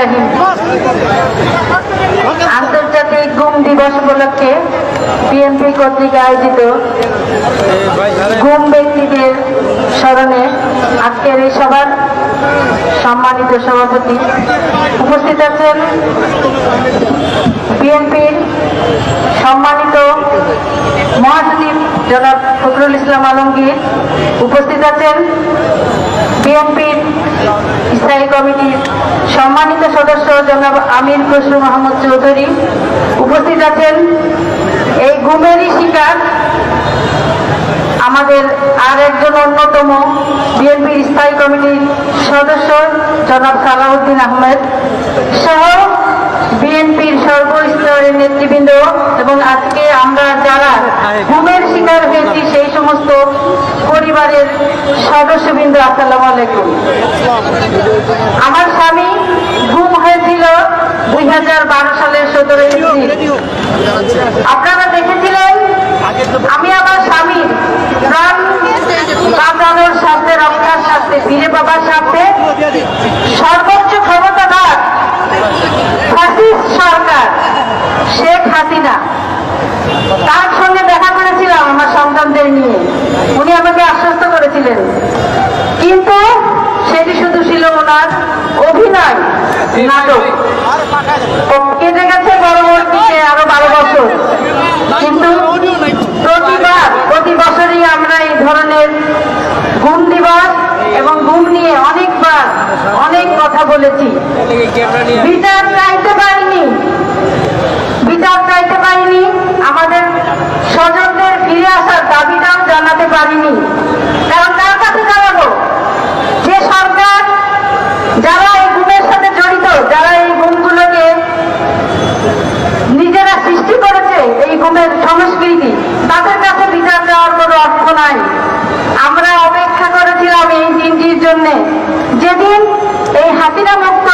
রহিম। আন্তর্জাতিক গুম দিবস উপলক্ষে বিএনপি কর্তৃক আয়োজিত গুম ব্যক্তিদের স্মরণে আজকের এই সভার সম্মানিত সভাপতি উপস্থিত আছেন বিএনপির সম্মানিত মহাসচিব জনাব ফখরুল ইসলাম আলমগীর। উপস্থিত আছেন বিএনপির কমিটির সম্মানিত সদস্য জনাব আমির খসরু মাহমুদ চৌধুরী উপস্থিত আছেন। এই গুমেরই শিকার আমাদের আর একজন অন্যতম বিএনপির স্থায়ী কমিটির সদস্য জনাব সালাউদ্দিন আহমেদ সহ বিএনপির সর্বস্তরের নেতৃবৃন্দ এবং আজকে আমরা যারা গুমের শিকার হয়েছি সেই সমস্ত পরিবারের সদস্যবৃন্দ, আসসালাম আলাইকুম। আমার স্বামী গুম হয়েছিল দুই হাজার বারো সালের সতেরোই আপনারা দেখেছিলেন, আমি আমার নিয়ে উনি আমাকে আশ্বস্ত করেছিলেন। কিন্তু সেটি শুধু ছিল ওনার অভিনয়, নাটক। কেটে গেছে পরবর্তীতে আরও বারো বছর। কিন্তু প্রতিবার প্রতি বছরই আমরা এই ধরনের ঘুম দিবস এবং ঘুম নিয়ে অনেকবার, অনেক কথা বলেছি। বিচার চাইতে পারিনি। বিচার চাইতে পারিনি আমাদের স্বজনদের ফিরে আসার দাবিটাও জানাতে পারিনি। কারণ তার কাছে জানাব যে সরকার যারা এই গুমের সাথে জড়িত, যারা এই গুমগুলোকে নিজেরা সৃষ্টি করেছে, এই গুমের সংস্কৃতি, তাদের কাছে বিচার দেওয়ার কোনো অর্থ নাই। আমরা অপেক্ষা করেছিলাম এই দিনটির জন্য। যেদিন এই হাসিনা মুক্ত,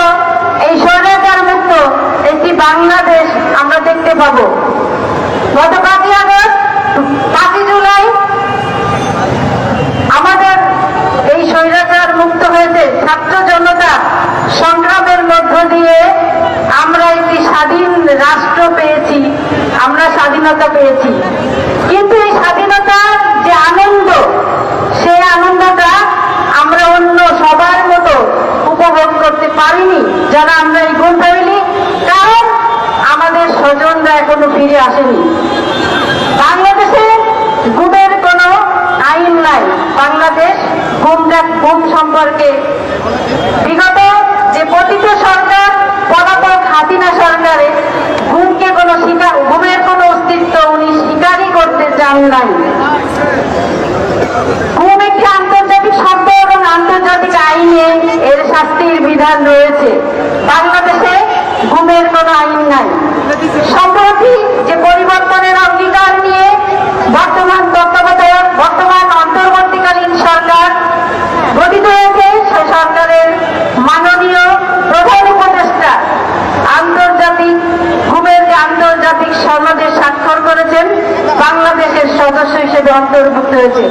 এই স্বৈরাচার মুক্ত একটি বাংলাদেশ আমরা দেখতে পাবো। গত পাঁচই আগস্ট পাঁচই জুলাই আমাদের এই স্বৈরাচার মুক্ত হয়েছে ছাত্র জনতা, সংগ্রামের মধ্য দিয়ে আমরা একটি স্বাধীন রাষ্ট্র পেয়েছি, আমরা স্বাধীনতা পেয়েছি। কিন্তু এই স্বাধীনতার যে আনন্দ, সেই আনন্দটা আমরা অন্য সবার মতো উপভোগ করতে পারিনি, যারা আমরা এই গুণ ফ্যামিলি কারণ আমাদের স্বজনরা এখনও ফিরে আসেনি। বাংলাদেশে গুমের কোনো আইন নাই। বাংলাদেশ গুমটা গুম সম্পর্কে। বিগত যে পতিত সরকার, পলাতক হাসিনা সরকারে গুমকে কোনো স্বীকার গুমের কোনো অস্তিত্ব উনি স্বীকারই করতে চান নাই। গুম একটি আন্তর্জাতিক শব্দ এবং আন্তর্জাতিক আইনে এর শাস্তির বিধান রয়েছে। বাংলাদেশে গুমের কোনো আইন নাই সম্প্রতি যে পরিবর্তনের অঙ্গীকার নিয়ে বর্তমান তত্ত্বাবধায়ক বর্তমান অন্তর্বর্তীকালীন সরকার গঠিত হয়েছে সে সরকারের মাননীয় প্রধান উপদেষ্টা আন্তর্জাতিক ঘুমের যে আন্তর্জাতিক সনদে স্বাক্ষর করেছেন বাংলাদেশের সদস্য হিসেবে অন্তর্ভুক্ত হয়েছে।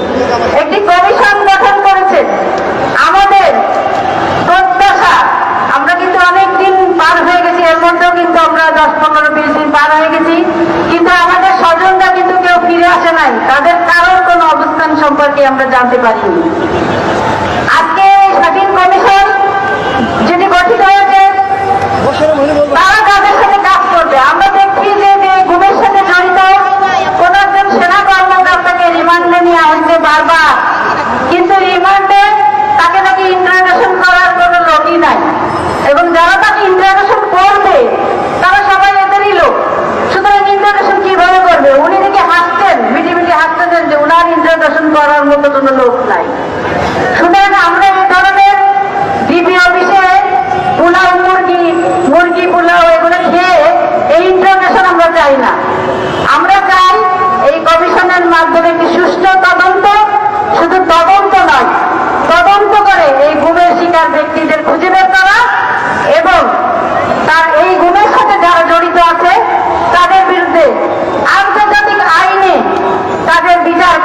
একটি কমিশন গঠন করেছে। আমাদের প্রত্যাশা, আমরা কিন্তু অনেক দিন পার হয়ে গেছি, এর মধ্যেও কিন্তু আমরা দশ পনেরো বিশ দিন পার হয়ে গেছি। কিন্তু আমাদের স্বজনরা কিন্তু কেউ ফিরে আসে নাই। তাদের কারোর কোনো অবস্থান সম্পর্কে আমরা জানতে পারিনি। আজকে স্বাধীন কমিশন যেটি গঠিত হয়েছে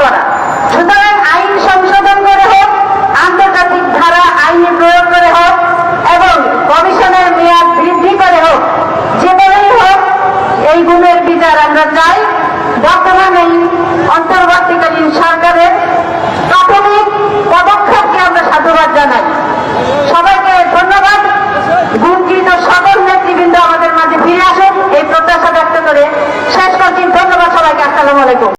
করা। সুতরাং আইন সংশোধন করে হোক, আন্তর্জাতিক ধারা আইনে প্রয়োগ করে হোক, এবং কমিশনের মেয়াদ বৃদ্ধি করে হোক যেভাবেই হোক, এই গুণের বিচার আমরা চাই। বর্তমানে অন্তর্বর্তীকালীন সরকারের প্রাথমিক পদক্ষেপকে আমরা সাধুবাদ জানাই। সবাইকে ধন্যবাদ। গুণকৃত সকল নেতৃবৃন্দ আমাদের মাঝে ফিরে আসুন এই প্রত্যাশা ব্যক্ত করে শেষ করছি। ধন্যবাদ সবাইকে। আসসালামু আলাইকুম।